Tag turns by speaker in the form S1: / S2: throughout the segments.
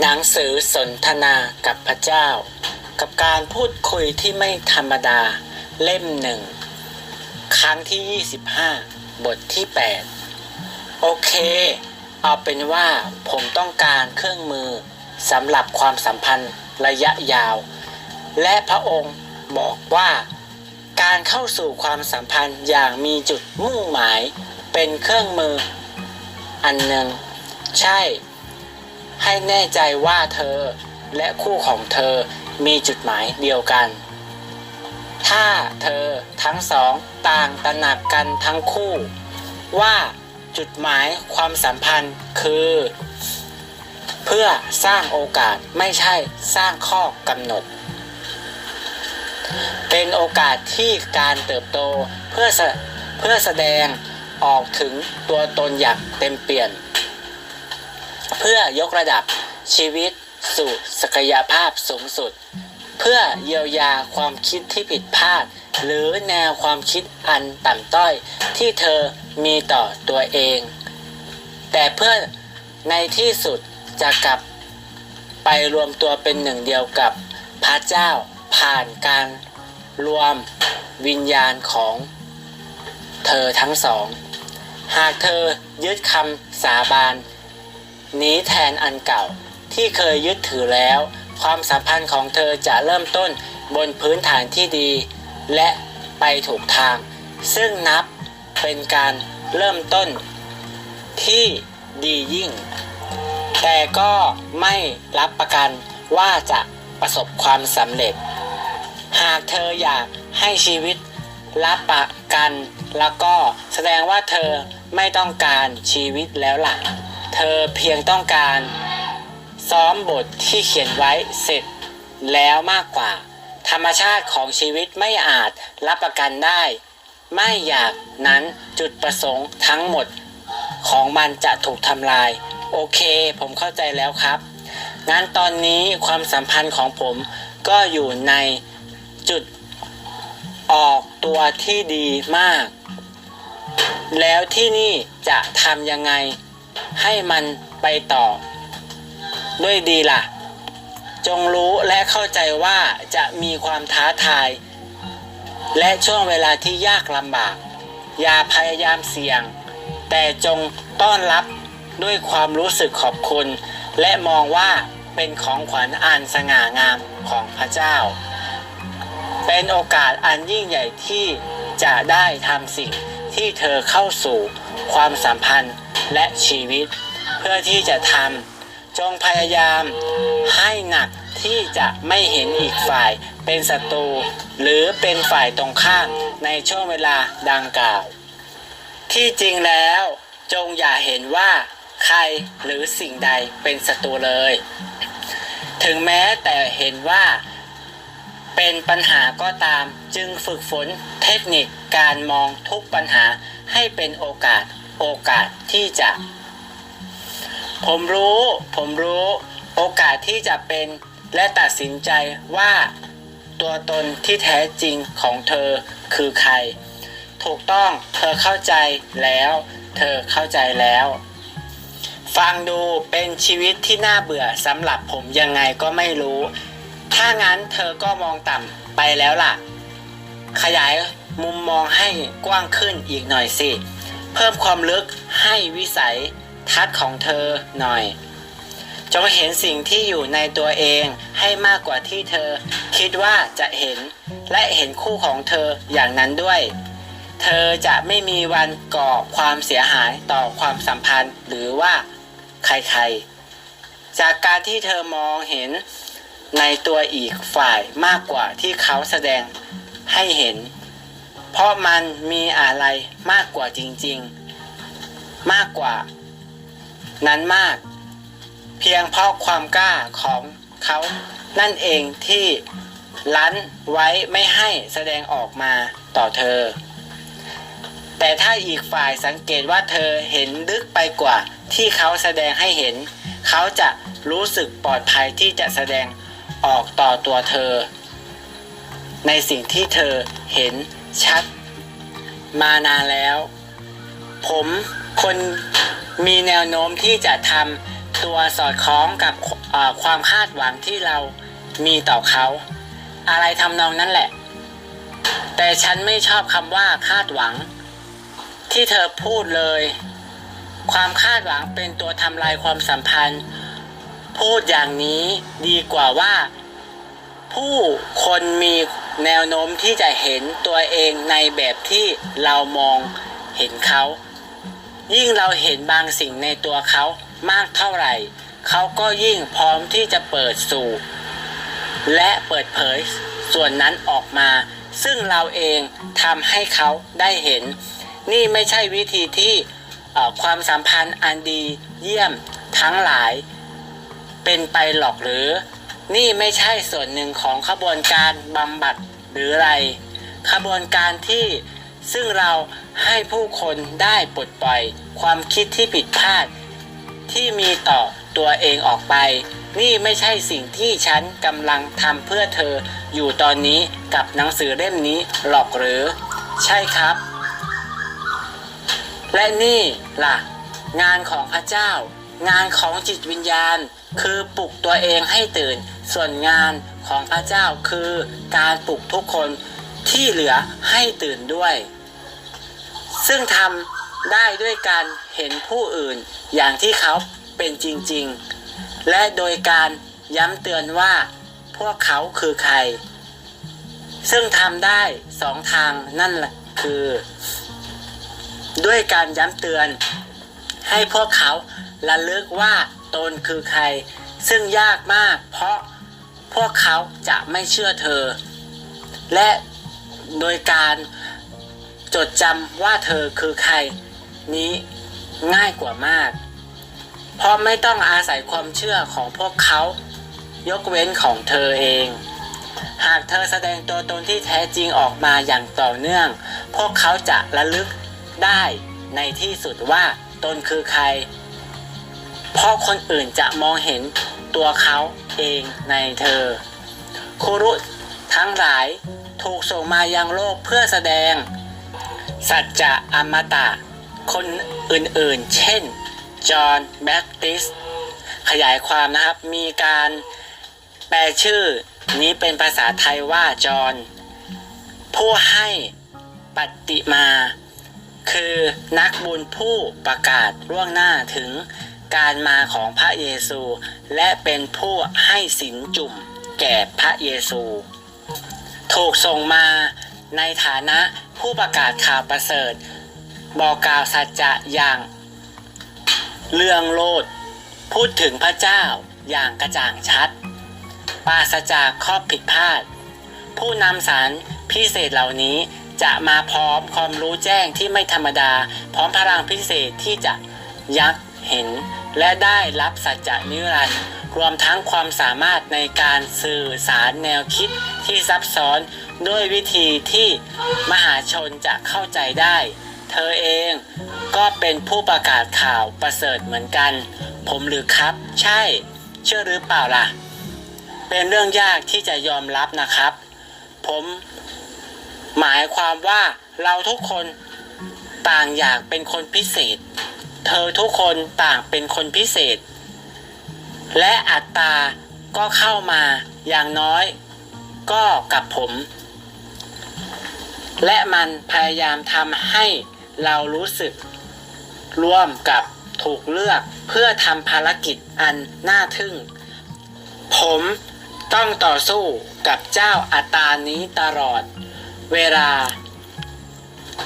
S1: หนังสือสนทนากับพระเจ้า กับการพูดคุยที่ไม่ธรรมดาเล่มหนึ่ง ครั้งที่ 25 บทที่ 8 โอเค เอาเป็นว่าผมต้องการเครื่องมือสำหรับความสัมพันธ์ระยะยาว และพระองค์บอกว่า การเข้าสู่ความสัมพันธ์อย่างมีจุดมุ่งหมายเป็นเครื่องมือ อันหนึ่งใช่ ให้แน่ใจว่าเธอ และคู่ของเธอมีจุดหมายเดียวกัน ถ้าเธอทั้งสองต่างตระหนักกันทั้งคู่ ว่าจุดหมายความสัมพันธ์คือ เพื่อสร้างโอกาสไม่ใช่สร้างข้อกำหนด เป็นโอกาสที่การเติบโตเพื่อเพื่อแสดงออกถึงตัวตนอย่างเต็มเปี่ยม เพื่อยกระดับชีวิตสู่ศักยภาพสูงสุด เพื่อเยียวยาความคิดที่ผิดพลาด หรือแนวความคิดอันต่ำต้อยที่เธอมีต่อตัวเอง แต่เพื่อในที่สุดจะกลับไปรวมตัวเป็นหนึ่งเดียวกับพระเจ้าผ่านการรวมวิญญาณของเธอทั้งสอง หากเธอยึดคำสาบาน นี้แทนอันเก่าที่เคยยึดถือแล้ว ความสัมพันธ์ของเธอจะเริ่มต้นบนพื้นฐานที่ดี และไปถูกทาง ซึ่งนับเป็นการเริ่มต้นที่ดียิ่ง แต่ก็ไม่รับประกันว่าจะประสบความสำเร็จ หากเธออยากให้ชีวิตรับประกัน แล้วก็แสดงว่าเธอไม่ต้องการชีวิตแล้วล่ะ เธอเพียงต้องการ ซ้อมบทที่เขียนไว้เสร็จแล้วมากกว่า ธรรมชาติของชีวิตไม่อาจรับประกันได้ ไม่อยากนั้นจุดประสงค์ทั้งหมด ของมันจะถูกทำลาย โอเค ผมเข้าใจแล้วครับงั้นตอนนี้ความสัมพันธ์ของผมก็อยู่ในจุดออกตัวที่ดีมาก แล้วที่นี่จะทำยังไง ให้มันไปต่อ ด้วยดีล่ะ จงรู้และเข้าใจว่าจะมีความท้าทาย และช่วงเวลาที่ยากลำบาก อย่าพยายามเสี่ยง แต่จงต้อนรับด้วยความรู้สึกขอบคุณ และมองว่าเป็นของขวัญอันสง่างามของพระเจ้า เป็นโอกาสอันยิ่งใหญ่ที่จะได้ทำสิ่งที่เธอเข้าสู่ความสัมพันธ์ และชีวิต เพื่อที่จะทำจงพยายามให้หนักที่จะไม่เห็นอีกฝ่ายเป็นศัตรูหรือเป็นฝ่ายตรงข้ามในช่วงเวลาดังกล่าว ที่จริงแล้วจงอย่าเห็นว่าใครหรือสิ่งใดเป็นศัตรูเลย ถึงแม้แต่เห็นว่าเป็นปัญหาก็ตามจึงฝึกฝนเทคนิคการมองทุกปัญหาให้เป็นโอกาส โอกาสที่จะ ผมรู้ ผมรู้ โอกาสที่จะเป็นและตัดสินใจว่าตัวตนที่แท้จริงของเธอคือใคร ถูกต้องเธอเข้าใจแล้ว เธอเข้าใจแล้ว ฟังดูเป็นชีวิตที่น่าเบื่อสำหรับผมยังไงก็ไม่รู้ ถ้างั้นเธอก็มองต่ำไปแล้วล่ะ ขยายมุมมองให้กว้างขึ้นอีกหน่อยสิ เพิ่มความลึกให้วิสัยทัศน์ของเธอหน่อย จงเห็นสิ่งที่อยู่ในตัวเองให้มากกว่าที่เธอ คิดว่าจะเห็นและเห็นคู่ของเธออย่างนั้นด้วย เธอจะไม่มีวันก่อความเสียหายต่อความสัมพันธ์หรือว่าใครๆ จากการที่เธอมองเห็นในตัวอีกฝ่ายมากกว่าที่เขาแสดงให้เห็น เพราะมันมีอะไรมากกว่าจริง ๆ มากกว่า นั้นมาก เพียงเพราะความกล้าของเขานั่นเองที่ลั้นไว้ไม่ให้แสดงออกมาต่อเธอ แต่ถ้าอีกฝ่ายสังเกตว่าเธอเห็นลึกไปกว่าที่เขาแสดงให้เห็น เขาจะรู้สึกปลอดภัยที่จะแสดงออกต่อตัวเธอ ในสิ่งที่เธอเห็น ชัด มานานแล้ว ผมคนมีแนวโน้มที่จะทำตัวสอดคล้องกับความคาดหวังที่เรามีต่อเขา อะไรทำนองนั้นแหละ แต่ฉันไม่ชอบคำว่าคาดหวัง ที่เธอพูดเลย ความคาดหวังเป็นตัวทำลายความสัมพันธ์ พูดอย่างนี้ดีกว่าว่า ผู้คนมี แนวโน้มที่จะเห็นตัวเองในแบบที่เรามองเห็นเขา ยิ่งเราเห็นบางสิ่งในตัวเขามากเท่าไหร่ เขาก็ยิ่งพร้อมที่จะเปิดสู่ และเปิดเผยส่วนนั้นออกมา ซึ่งเราเองทำให้เขาได้เห็น นี่ไม่ใช่วิธีที่ความสัมพันธ์อันดีเยี่ยมทั้งหลาย เป็นไปหรอกหรือ นี่ไม่ใช่ส่วนหนึ่งของขบวนการบำบัดหรืออะไร ขบวนการที่ซึ่งเราให้ผู้คนได้ปลดปล่อยความคิดที่ผิดพลาด ที่มีต่อตัวเองออกไป นี่ไม่ใช่สิ่งที่ฉันกำลังทำเพื่อเธออยู่ตอนนี้กับหนังสือเล่มนี้หรอกหรือ ใช่ครับ และนี่ล่ะ งานของพระเจ้า งานของจิตวิญญาณ คือปลุกตัวเองให้ตื่น ส่วนงานของพระเจ้าคือการปลุกทุกคนที่เหลือให้ตื่นด้วย ซึ่งทำได้ด้วยการเห็นผู้อื่นอย่างที่เขาเป็นจริง ๆ และโดยการย้ำเตือนว่าพวกเขาคือใคร ซึ่งทำได้สองทางนั่นแหละคือ ด้วยการย้ำเตือน ให้พวกเขาระลึกว่าตนคือใคร ซึ่งยากมากเพราะ พวกเขาจะไม่เชื่อเธอ และโดยการจดจำว่าเธอคือใครนี้ง่ายกว่ามาก เพราะไม่ต้องอาศัยความเชื่อของพวกเขายกเว้นของเธอเอง หากเธอแสดงตัวตนที่แท้จริงออกมาอย่างต่อเนื่อง พวกเขาจะระลึกได้ในที่สุดว่าตนคือใคร เพราะคนอื่นจะมองเห็น ตัวเขาเองในเธอครูรุทั้งหลายถูกส่งมายังโลกเพื่อแสดง สัจจะอมตะ คนอื่นๆ เช่น จอห์นแบปติส ขยายความนะครับ มีการแปลชื่อนี้เป็นภาษาไทยว่าจอห์นผู้ให้ปฏิมา คือนักบุญผู้ประกาศล่วงหน้าถึง การมาของพระเยซู และเป็นผู้ให้สินจุ่มแก่พระเยซู ถูกส่งมาในฐานะผู้ประกาศข่าวประเสริฐ บอกกล่าวสัจจะอย่างเรื่องโลด พูดถึงพระเจ้าอย่างกระจ่างชัด ปราศจากข้อผิดพลาด ผู้นำสารพิเศษเหล่านี้จะมาพร้อมความรู้แจ้งที่ไม่ธรรมดา พร้อมพลังพิเศษที่จะยักเห็น และได้รับสัจจะนิรันดร์รวมทั้งความสามารถในการสื่อสารแนวคิดที่ซับซ้อนด้วยวิธีที่มหาชนจะเข้าใจได้ เธอเองก็เป็นผู้ประกาศข่าวประเสริฐเหมือนกัน ผมหรือครับ ใช่ เชื่อหรือเปล่าล่ะ เป็นเรื่องยากที่จะยอมรับนะครับ ผม หมายความว่าเราทุกคนต่างอยากเป็นคนพิเศษ เธอทุกคนต่างเป็นคนพิเศษ และอัตตาก็เข้ามาอย่างน้อย ก็กับผม และมันพยายามทำให้เรารู้สึก ร่วมกับถูกเลือกเพื่อทำภารกิจอันน่าทึ่ง ผมต้องต่อสู้กับเจ้าอัตานี้ตลอด เวลา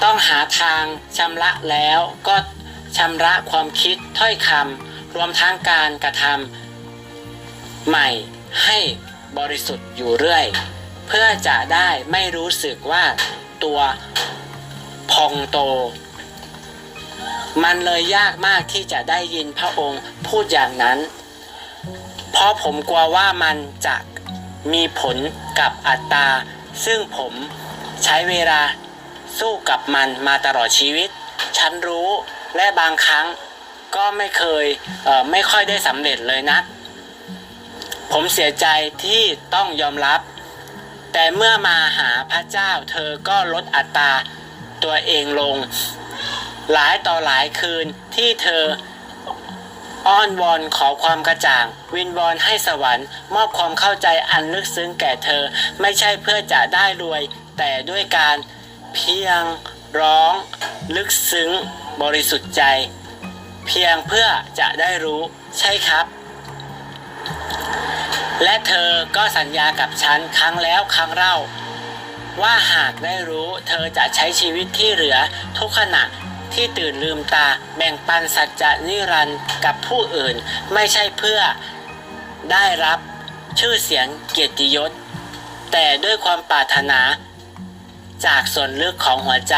S1: ต้องหาทางชำระแล้วก็ ชำระความคิดถ้อยคำรวมทั้งการกระทำใหม่ให้บริสุทธิ์อยู่เรื่อย เพื่อจะได้ไม่รู้สึกว่าตัวพองโต มันเลยยากมากที่จะได้ยินพระองค์พูดอย่างนั้น เพราะผมกลัวว่ามันจะมีผลกับอัตราซึ่งผมใช้เวลาสู้กับมันมาตลอดชีวิต ฉันรู้ และบางครั้งก็ไม่เคยเไม่ค่อยได้สำเร็จเลยนะ ผมเสียใจที่ต้องยอมรับ แต่เมื่อมาหาพระเจ้าเธอก็ลดอัตราตัวเองลง หลายต่อหลายคืนที่เธออ้อนวอนขอความกระจ่าง วินวอนให้สวรรค์ มอบความเข้าใจอันลึกซึ้งแก่เธอ ไม่ใช่เพื่อจะได้รวย แต่ด้วยการเพียงร้องลึกซึ้ง บริสุทธิ์ใจ เพียงเพื่อจะได้รู้ใช่ครับ และเธอก็สัญญากับฉันครั้งแล้วครั้งเล่า ว่าหากได้รู้เธอจะใช้ชีวิตที่เหลือทุกขณะที่ตื่นลืมตาแบ่งปันสัจจะนิรันดร์กับผู้อื่นไม่ใช่เพื่อได้รับชื่อเสียงเกียรติยศ แต่ด้วยความปรารถนา จากส่วนลึกของหัวใจ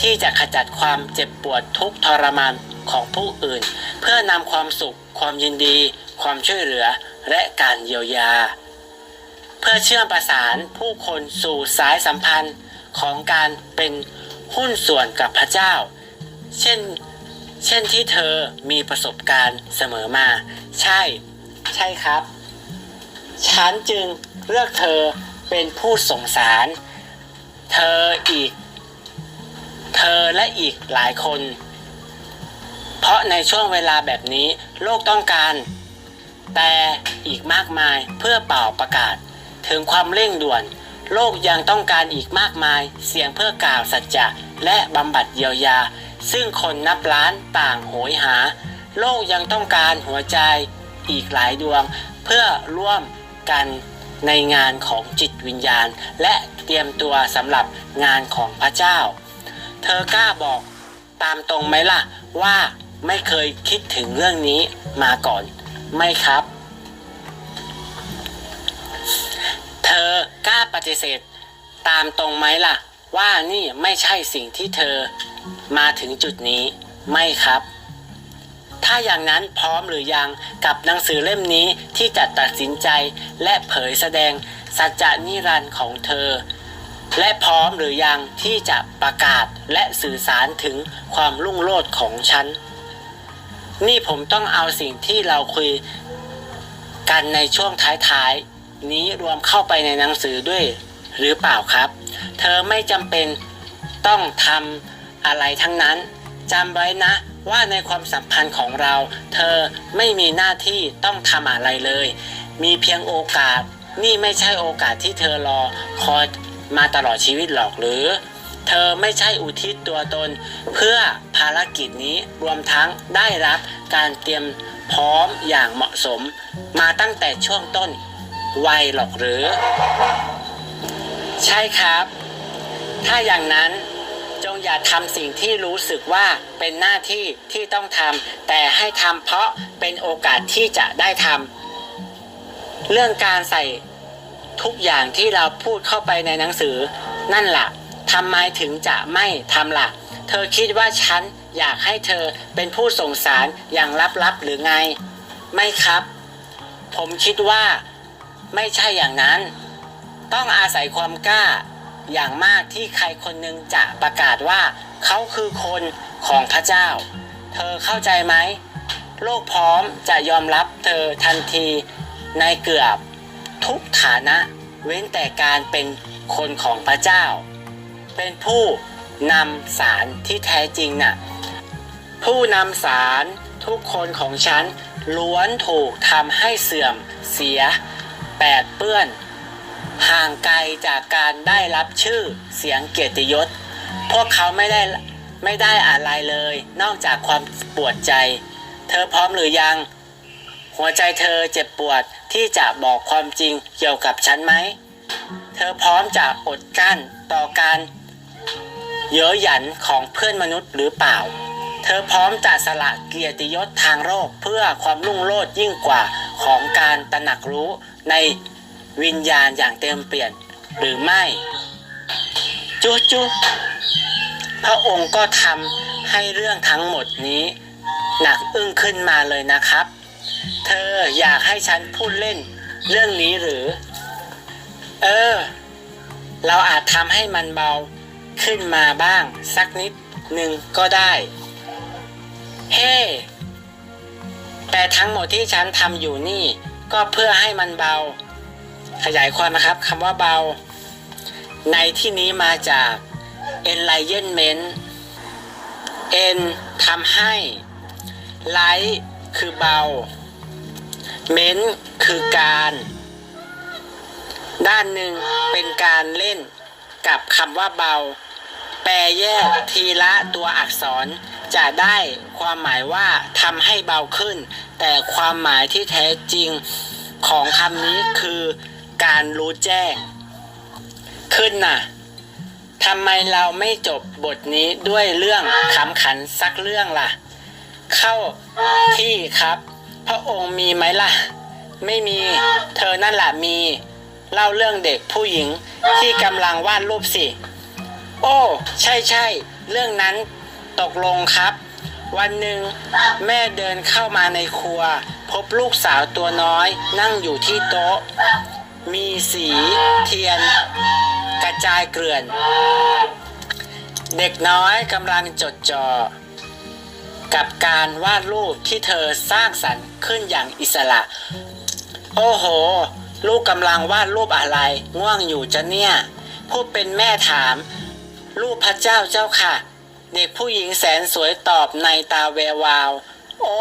S1: ที่จะขจัดความเจ็บปวดทุกทรมานของผู้อื่น เพื่อนำความสุข ความยินดี ความช่วยเหลือ และการเยียวยา เพื่อเชื่อมประสานผู้คนสู่สายสัมพันธ์ของการเป็นหุ้นส่วนกับพระเจ้า เช่น เช่นที่เธอมีประสบการณ์เสมอมา ใช่ ใช่ครับ ฉันจึงเลือกเธอเป็นผู้ส่งสาร เธออีก เธอและอีกหลายคน เพราะในช่วงเวลาแบบนี้โลกต้องการ แต่อีกมากมายเพื่อเป่าประกาศ ถึงความเร่งด่วน โลกยังต้องการอีกมากมาย เสียงเพื่อกล่าวสัจจะและบำบัดเยียวยา ซึ่งคนนับล้านต่างโหยหา โลกยังต้องการหัวใจอีกหลายดวง เพื่อร่วมกัน ในงานของจิตวิญญาณ และเตรียมตัวสำหรับงานของพระเจ้า เธอกล้าบอกตามตรงไหมล่ะว่าไม่เคยคิดถึงเรื่องนี้มาก่อนไม่ครับ เธอกล้าปฏิเสธ ตามตรงไหมล่ะ ว่านี่ไม่ใช่สิ่งที่เธอมาถึงจุดนี้ไม่ครับ ถ้าอย่างนั้นพร้อมหรือยังกับหนังสือเล่มนี้ที่จะตัดสินใจและเผยแสดงสัจจนิรันดร์ของเธอ และพร้อมหรือยังที่จะประกาศและสื่อสารถึงความรุ่งโรจน์ของฉัน นี่ผมต้องเอาสิ่งที่เราคุยกันในช่วงท้ายๆ นี้รวมเข้าไปในหนังสือด้วยหรือเปล่าครับ เธอไม่จำเป็นต้องทำอะไรทั้งนั้นจำไว้นะ ว่าในความสัมพันธ์ของเรา เธอไม่มีหน้าที่ต้องทำอะไรเลย มีเพียงโอกาส นี่ไม่ใช่โอกาสที่เธอรอคอยมาตลอดชีวิตหรอกหรือ เธอไม่ใช่อุทิศตัวตน เพื่อภารกิจนี้รวมทั้งได้รับการเตรียมพร้อมอย่างเหมาะสม มาตั้งแต่ช่วงต้นวัยหรอกหรือ ใช่ครับ ถ้าอย่างนั้น อย่าทำสิ่งที่รู้สึกว่าเป็นหน้าที่ที่ต้องทำแต่ให้ทำเพราะเป็นโอกาสที่จะได้ทำเรื่องการใส่ทุกอย่างที่เราพูดเข้าไปในหนังสือ นั่นละ่ะทำไมถึงจะไม่ทำละ่ะ เธอคิดว่าฉันอยากให้เธอเป็นผู้ส่งสารอย่างลับๆหรือไง ไม่ครับ ผมคิดว่าไม่ใช่อย่างนั้น ต้องอาศัยความกล้า อย่างมากที่ใครคนหนึ่งจะประกาศว่า เขาคือคนของพระเจ้า เธอเข้าใจไหม โลกพร้อมจะยอมรับเธอทันทีในเกือบทุกฐานะ เว้นแต่การเป็นคนของพระเจ้า เป็นผู้นำสารที่แท้จริงน่ะ ผู้นำสารทุกคนของฉันล้วนถูกทำให้เสื่อมเสียแปดเปื้อน ห่างไกลจากการได้รับชื่อเสียงเกียรติยศ พวกเขาไม่ได้ไม่ได้อะไรเลย นอกจากความปวดใจ เธอพร้อมหรือยัง หัวใจเธอเจ็บปวดที่จะบอกความจริงเกี่ยวกับฉันไหม เธอพร้อมจะอดกั้นต่อการเย้ยหยันของเพื่อนมนุษย์หรือเปล่า เธอพร้อมจะสละเกียรติยศทางโลกเพื่อความรุ่งโรจน์ยิ่งกว่าของการตระหนักรู้ใน วิญญาณอย่างเต็มเปลี่ยนหรือไม่จุจุพระองค์ก็ทำให้เรื่องทั้งหมดนี้ หนักอึ้งขึ้นมาเลยนะครับ เธออยากให้ฉันพูดเล่นเรื่องนี้หรือ เออ เราอาจทำให้มันเบาขึ้นมาบ้าง สักนิดหนึ่งก็ได้ เฮ้แต่ทั้งหมดที่ฉันทำอยู่นี่ ก็เพื่อให้มันเบา ขยายความนะครับคำว่าเบา ในที่นี้มาจาก enlightenment en ทำให้ light คือเบาเม้นคือการ ด้านหนึ่งเป็นการเล่นกับคำว่าเบา แปลแยกทีละตัวอักษรจะได้ความหมายว่าทำให้เบาขึ้น แต่ความหมายที่แท้จริงของคำนี้คือ การรู้แจ้ง ขึ้นน่ะทำไมเราไม่จบบทนี้ด้วยเรื่องขำขันสักเรื่องล่ะ เข้าที่ครับ พระองค์มีไหมล่ะ ไม่มีเธอนั่นแหละมี เล่าเรื่องเด็กผู้หญิงที่กำลังวาดรูปสิ โอ้ ใช่ใช่เรื่องนั้นตกลงครับ วันหนึ่งแม่เดินเข้ามาในครัว พบลูกสาวตัวน้อยนั่งอยู่ที่โต๊ะ มีสีเทียน กระจายเกลื่อน เด็กน้อยกำลังจดจ่อกับการวาดรูปที่เธอสร้างสรรค์ขึ้นอย่างอิสระ โอ้โห ลูกกำลังวาดรูปอะไร ง่วงอยู่จะเนี่ย ผู้เป็นแม่ถาม รูปพระเจ้าเจ้าค่ะ เด็กผู้หญิงแสนสวยตอบในตาแวววาว โอ้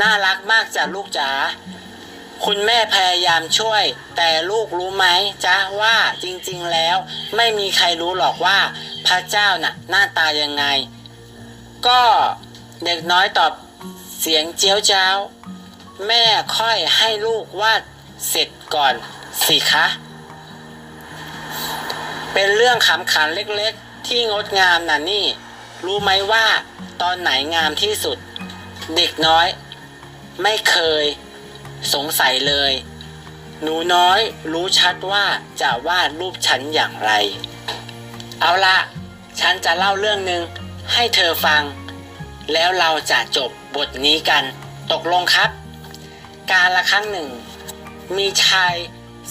S1: น่ารักมากจ้ะลูกจ๋า คุณแม่พยายามช่วย แต่ลูกรู้ไหมจ๊ะว่าจริงๆแล้ว ไม่มีใครรู้หรอกว่า พระเจ้าน่ะหน้าตายังไง ก็เด็กน้อยตอบเสียงเจียวจ้าว แม่ค่อยให้ลูกวาดเสร็จก่อนสิคะ เป็นเรื่องขำขันเล็กๆ ที่งดงามน่ะนี่ รู้ไหมว่าตอนไหนงามที่สุด เด็กน้อย ไม่เคย สงสัยเลย หนูน้อยรู้ชัดว่าจะวาดรูปฉันอย่างไร เอาละฉันจะเล่าเรื่องหนึ่งให้เธอฟัง แล้วเราจะจบบทนี้กันตกลงครับ การละครั้งหนึ่ง มีชาย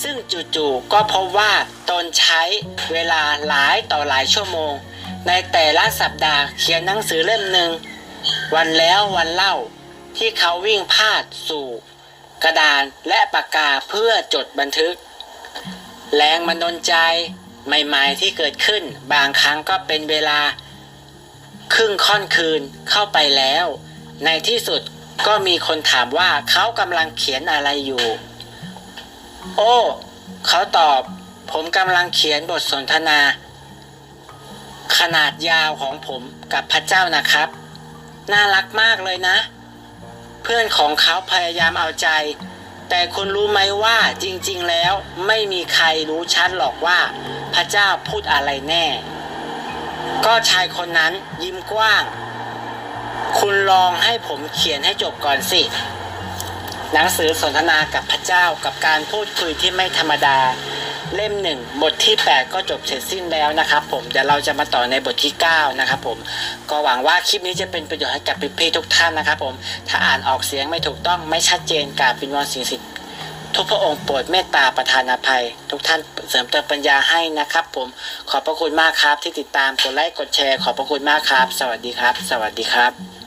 S1: ซึ่งจู่ๆก็พบว่าตนใช้เวลาหลายต่อหลายชั่วโมง ในแต่ละสัปดาห์เขียนหนังสือเล่มหนึ่ง วันแล้ววันเล่าที่เขาวิ่งพาดสู่ กระดานและปากกาเพื่อจดบันทึก แรงมันดนใจใหม่ๆที่เกิดขึ้น บางครั้งก็เป็นเวลา ครึ่งค่อนคืนเข้าไปแล้ว ในที่สุดก็มีคนถามว่าเขากำลังเขียนอะไรอยู่ โอ้ เขาตอบ ผมกำลังเขียนบทสนทนา ขนาดยาวของผมกับพระเจ้านะครับ น่ารักมากเลยนะ เพื่อนของเขาพยายามเอาใจ แต่คุณรู้ไหมว่าจริงๆแล้วไม่มีใครรู้ชัดหรอกว่า พระเจ้าพูดอะไรแน่ ก็ชายคนนั้นยิ้มกว้าง คุณลองให้ผมเขียนให้จบก่อนสิ หนังสือสนทนากับพระเจ้ากับการพูดคุยที่ไม่ธรรมดา เล่มหนึ่งบทที่ 8 ก็จบเสร็จสิ้นแล้วนะครับผมเดี๋ยวเราจะมาต่อในบทที่ 9 นะครับผมก็หวังว่าคลิปนี้จะเป็นประโยชน์ให้กับพี่ๆทุกท่านนะครับผมถ้าอ่านออกเสียงไม่ถูกต้องไม่ชัดเจนกราบวินวอนสิ่งศักดิ์สิทธิ์ทุกพระองค์โปรดเมตตาประทานอภัย ทุกท่านเสริมเติมปัญญาให้นะครับผมขอบพระคุณมากครับที่ติดตามกดไลค์กดแชร์ ขอบพระคุณมากครับ สวัสดีครับ สวัสดีครับ